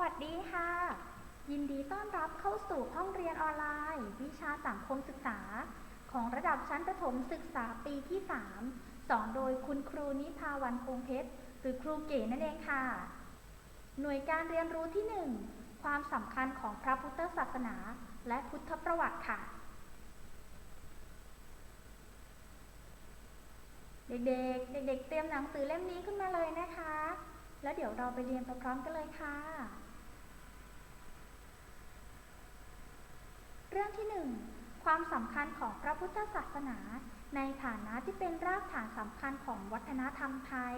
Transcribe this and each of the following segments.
วัสดีค่ะ ยินดีต้อนรับเข้าสู่ห้องเรียนออนไลน์ วิชาสังคมศึกษา ของระดับชั้นประถมศึกษาปีที่ 3 สอนโดยคุณครูนิพาวันคงเพชรหรือครูเก๋นั่นเองค่ะ หน่วยการเรียนรู้ที่ 1 ความสำคัญของพระพุทธศาสนา และพุทธประวัติค่ะ เด็กๆ เด็กๆ เตรียมหนังสือเล่มนี้ขึ้นมาเลยนะคะแล้วเดี๋ยวเราไปเรียนไปพร้อมกันเลยค่ะ เรื่องที่หนึ่งความสำคัญของพระพุทธศาสนา ในฐานะที่เป็นรากฐานสำคัญของวัฒนธรรมไทย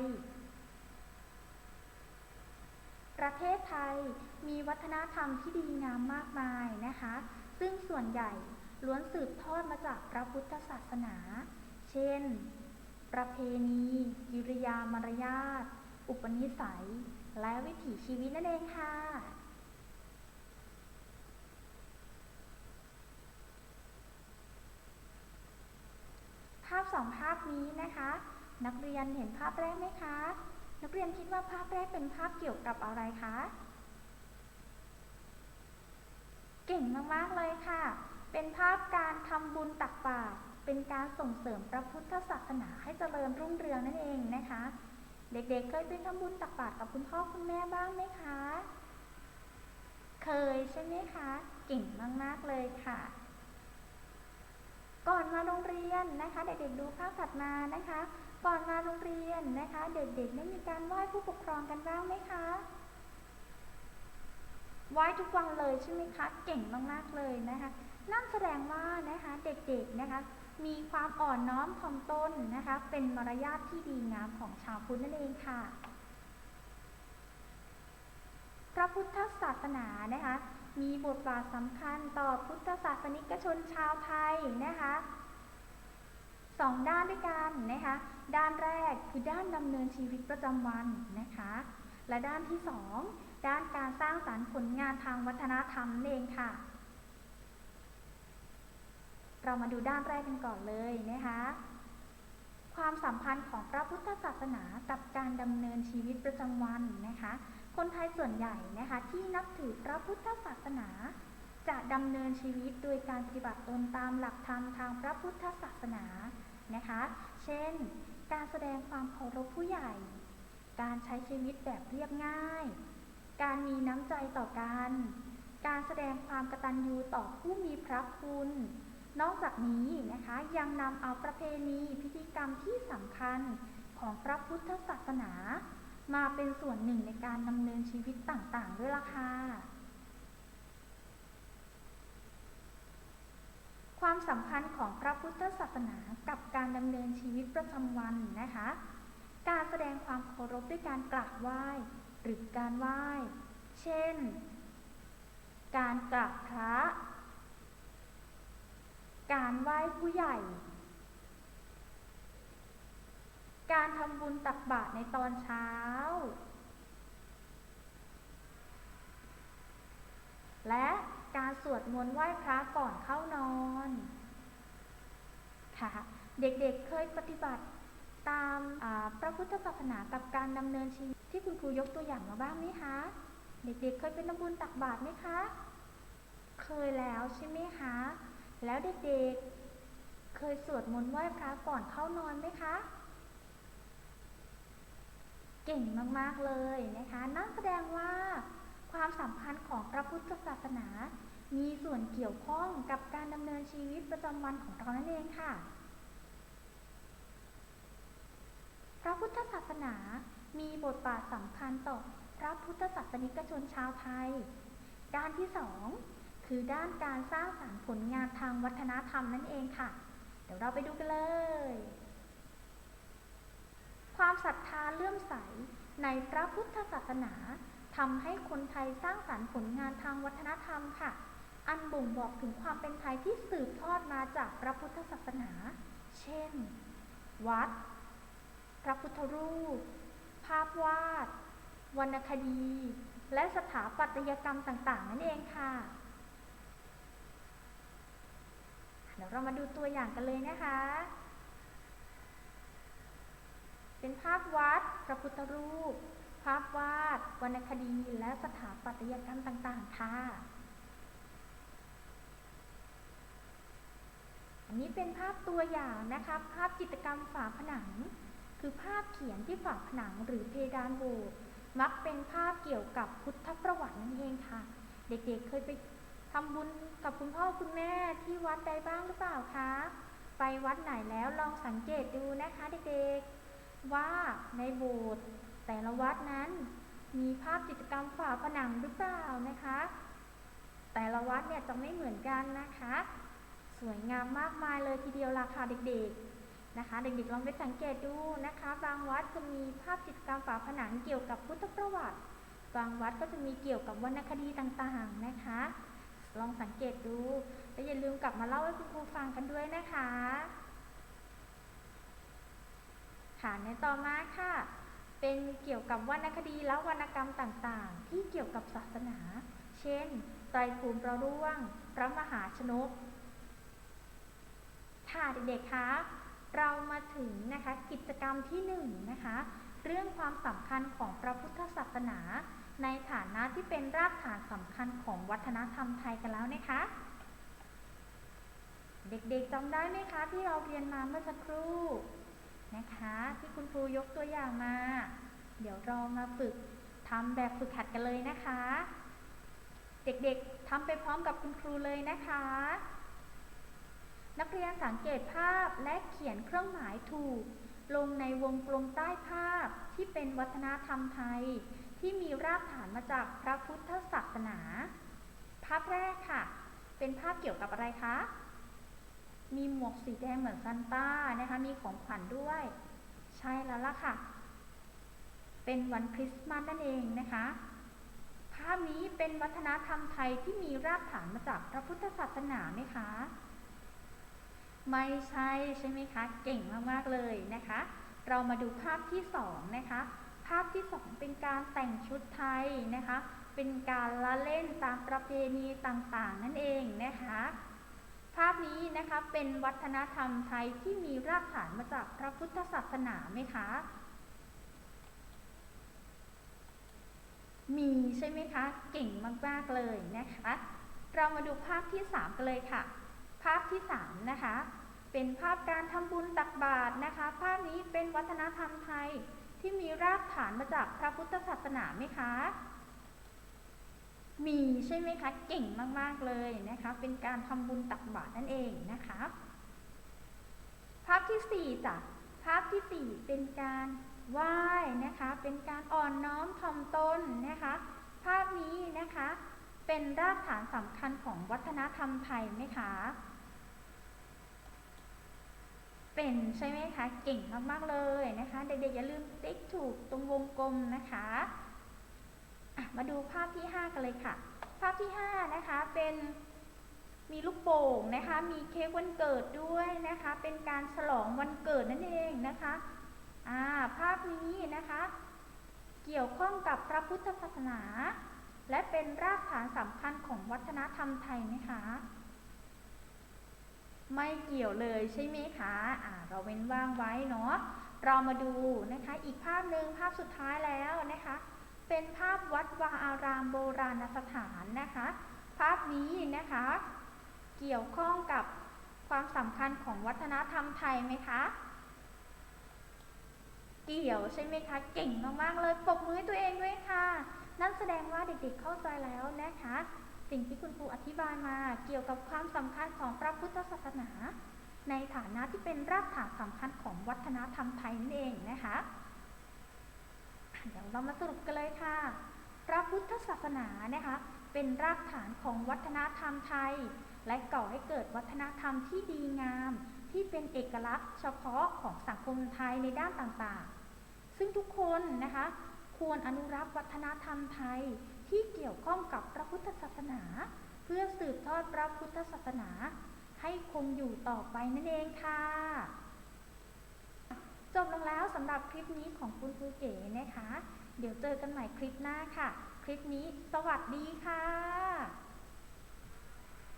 ประเทศไทยมีวัฒนธรรมที่ดีงามมากมายนะคะ ซึ่งส่วนใหญ่ล้วนสืบทอดมาจากพระพุทธศาสนา เช่น ประเพณีกิริยามารยาท อุปนิสัย และวิถีชีวิตนั่นเองค่ะ ภาพ สองภาพนี้นะคะ นักเรียนเห็นภาพแรกไหมคะ นักเรียนคิดว่าภาพแรกเป็นภาพเกี่ยวกับอะไรคะ เก่งมากๆเลยค่ะ เป็นภาพการทำบุญตักบาตรเป็นการส่งเสริมพระพุทธศาสนาให้เจริญรุ่งเรืองนั่นเองนะคะ เด็กๆ เคยไปทำบุญตักบาตรกับคุณพ่อคุณแม่บ้างไหมคะ เคยใช่ไหมคะ เก่งมากๆเลยค่ะ ก่อนมาโรงเรียนนะคะ เด็กๆดูภาพถัดมานะคะ ก่อนมาโรงเรียนนะคะ เด็กๆได้มีการไหว้ผู้ปกครองกันบ้างไหมคะไหว้ทุกวันเลยใช่ไหมคะ เก่งมากๆเลยนะคะ นั่นแสดงว่านะคะเด็กๆนะคะ มีความอ่อนน้อมถ่อมตนนะคะ เป็นมารยาทที่ดีงามของชาวพุทธนั่นเองค่ะ พระพุทธศาสนานะคะ มีบทบาทสำคัญต่อพุทธศาสนิกชนชาวไทยนะคะสองด้านด้วยกันนะคะด้านแรกคือด้านดำเนินชีวิตประจำวันนะคะและด้านที่สองด้านการสร้างสรรค์ผลงานทางวัฒนธรรมเองค่ะ เรามาดูด้านแรกกันก่อนเลยนะคะความสัมพันธ์ของพระพุทธศาสนากับการดำเนินชีวิตประจำวันนะคะ คนไทยส่วนใหญ่นะคะที่นับถือพระพุทธศาสนา จะดำเนินชีวิตโดยการปฏิบัติตนตามหลักธรรมทางพระพุทธศาสนานะคะ เช่น การแสดงความเคารพผู้ใหญ่ การใช้ชีวิตแบบเรียบง่าย การมีน้ำใจต่อกัน การแสดงความกตัญญูต่อผู้มีพระคุณ นอกจากนี้นะคะยังนำเอาประเพณีพิธีกรรมที่สำคัญของพระพุทธศาสนา มาเป็นส่วนหนึ่งในการดำเนินชีวิตต่างๆ ด้วยล่ะค่ะความสัมพันธ์ของพระพุทธศาสนากับการดำเนินชีวิตประจำวันนะคะ การแสดงความเคารพด้วยการกราบไหว้ หรือการไหว้ เช่น การกราบพระ การไหว้ผู้ใหญ่ การทำบุญตักบาตรในตอนเช้า และการสวดมนต์ไหว้พระก่อนเข้านอนค่ะเด็กๆเเคยปฏิบัติตามพระพุทธศาสนากับการดำเนินชีวิตที่คุณครูยกตัวอย่างมาบ้างไหมคะ เด็กๆเคยเป็นทำบุญตักบาตรไหมคะ เคยแล้วใช่ไหมคะ แล้วเด็กๆเคยสวดมนต์ไหว้พระก่อนเข้านอนไหมคะ เก่งมาก ๆ เลยนะคะนั่นแสดงว่า ความสัมพันธ์ของพระพุทธศาสนา มีส่วนเกี่ยวข้องกับการดำเนินชีวิตประจำวันของเรานั่นเองค่ะ พระพุทธศาสนามีบทบาทสำคัญต่อพระพุทธศาสนิกชนชาวไทย ด้านที่สองคือด้านการสร้างสรรค์ผลงานทางวัฒนธรรมนั่นเองค่ะ เดี๋ยวเราไปดูกันเลย ความศรัทธาเลื่อมใสในพระพุทธศาสนาทำให้คนไทยสร้างสรรค์ผลงานทางวัฒนธรรมค่ะ อันบ่งบอกถึงความเป็นไทยที่สืบทอดมาจากพระพุทธศาสนา เช่น วัด พระพุทธรูป ภาพวาด วรรณคดี และสถาปัตยกรรมต่าง ๆ นั่นเองค่ะ เดี๋ยวเรามาดูตัวอย่างกันเลยนะคะ เป็นภาพวัด พระพุทธรูป ภาพวาด วรรณคดี และสถาปัตยกรรมต่างๆ ค่ะ อันนี้เป็นภาพตัวอย่างนะคะ ภาพจิตรกรรมฝาผนัง คือภาพเขียนที่ฝาผนังหรือเพดานโบสถ์ มักเป็นภาพเกี่ยวกับพุทธประวัตินั่นเองค่ะ เด็กๆเคยไปทำบุญกับคุณพ่อคุณแม่ที่วัดใดบ้างหรือเปล่าคะ ไปวัดไหนแล้วลองสังเกตดูนะคะเด็กๆ ว่าในโบสถ์แต่ละวัดนั้น มีภาพจิตรกรรมฝาผนังหรือเปล่านะคะ แต่ละวัดเนี่ยจะไม่เหมือนกันนะคะ สวยงามมากมายเลยทีเดียวราคาเด็กๆนะคะ เด็กๆลองไปสังเกตดูนะคะ บางวัดจะมีภาพจิตรกรรมฝาผนังเกี่ยวกับพุทธประวัติ บางวัดก็จะมีเกี่ยวกับวรรณคดีต่างๆนะคะ ลองสังเกตดูและอย่าลืมกลับมาเล่าให้คุณครูฟังกันด้วยนะคะ ค่ะในต่อมาค่ะ เป็นเกี่ยวกับวรรณคดีและวรรณกรรมต่างๆ ที่เกี่ยวกับศาสนา เช่นไตรภูมิประร่วง พระมหาชนก ค่ะเด็กๆคะเรามาถึงนะคะกิจกรรมที่1นงนะคะ เรื่องความสำคัญของพระพุทธศาสนา ในฐานะที่เป็นรากฐานสำคัญของวัฒนธรรมไทยกันแล้วนะคะ เด็กๆจำได้ไหมคะที่เราเรียนมาเมื่อสักครู่ นะคะ ที่คุณครูยกตัวอย่างมา เดี๋ยวเรามาฝึกทำแบบฝึกหัดกันเลยนะคะ เด็กๆทำไปพร้อมกับคุณครูเลยนะคะ นักเรียนสังเกตภาพและเขียนเครื่องหมายถูก ลงในวงกลมใต้ภาพที่เป็นวัฒนธรรมไทย ที่มีรากฐานมาจากพระพุทธศาสนา ภาพแรกค่ะ เป็นภาพเกี่ยวกับอะไรคะ มีหมวกสีแดงเหมือนซันต้านะคะ มีของขวัญด้วย ใช่แล้วล่ะค่ะ เป็นวันคริสต์มาสนั่นเองนะคะ ภาพนี้เป็นวัฒนธรรมไทยที่มีรากฐานมาจากพระพุทธศาสนาไหมคะ ไม่ใช่ใช่ไหมคะ เก่งมากๆเลยนะคะ เรามาดูภาพที่สองนะคะ ภาพที่สองเป็นการแต่งชุดไทยนะคะ เป็นการละเล่นตามประเพณีต่างๆ นั่นเองนะคะ ภาพนี้นะคะเป็นวัฒนธรรมไทยที่มีรากฐานมาจากพระพุทธศาสนาไหมคะ มีใช่ไหมคะ เก่งมาก ๆ เลยนะคะ เรามาดูภาพที่สามกันเลยค่ะ ภาพที่สามนะคะ เป็นภาพการทำบุญตักบาตรนะคะ ภาพนี้เป็นวัฒนธรรมไทยที่มีรากฐานมาจากพระพุทธศาสนาไหมคะ มีใช่ไหมคะ เก่งมาก ๆ เลยนะคะ เป็นการทำบุญตักบาตรนั่นเองนะคะ ภาพที่สี่จ้ะ ภาพที่สี่เป็นการไหว้นะคะ เป็นการอ่อนน้อมถ่อมตนนะคะ ภาพนี้นะคะ เป็นรากฐานสำคัญของวัฒนธรรมไทยไหมคะ เป็นใช่ไหมคะ เก่งมาก ๆ เลยนะคะ เด็กๆอย่าลืมติ๊กถูกตรงวงกลมนะคะ มาดูภาพที่ 5 กันเลยค่ะ ภาพที่ 5 นะคะเป็นมีลูกโป่งนะคะ มีเค้กวันเกิดด้วยนะคะ เป็นการฉลองวันเกิดนั่นเองนะคะอ่าภาพนี้นะคะ เกี่ยวข้องกับพระพุทธศาสนา และเป็นรากฐานสำคัญของวัฒนธรรมไทยไหมคะ ไม่เกี่ยวเลยใช่ไหมคะอ่าเราเว้นว่างไว้เนาะ เรามาดูนะคะ อีกภาพหนึ่งภาพสุดท้ายแล้วนะคะ เป็นภาพวัดวาอารามโบราณสถานนะคะ ภาพนี้นะคะ เกี่ยวข้องกับความสำคัญของวัฒนธรรมไทยไหมคะ เกี่ยวใช่ไหมคะ เก่งมากๆเลยปรบมือตัวเองด้วยค่ะ นั่นแสดงว่าเด็กๆเข้าใจแล้วนะคะ สิ่งที่คุณครูอธิบายมา เกี่ยวกับความสำคัญของพระพุทธศาสนา ในฐานะที่เป็นรากฐานสำคัญของวัฒนธรรมไทยนั่นเองนะคะ เดี๋ยวเรามาสรุปกันเลยค่ะ พระพุทธศาสนานะคะ เป็นรากฐานของวัฒนธรรมไทย และก่อให้เกิดวัฒนธรรมที่ดีงาม ที่เป็นเอกลักษณ์ เฉพาะของสังคมไทยในด้านต่างๆ ซึ่งทุกคนนะคะ ควรอนุรักษ์วัฒนธรรมไทยที่เกี่ยวข้องกับพระพุทธศาสนา เพื่อสืบทอดพระพุทธศาสนา ให้คงอยู่ต่อไปนั่นเองค่ะ จบลงแล้วสำหรับคลิปนี้ของคุณครูเก๋นะคะ เดี๋ยวเจอกันใหม่คลิปหน้าค่ะ คลิปนี้สวัสดีค่ะ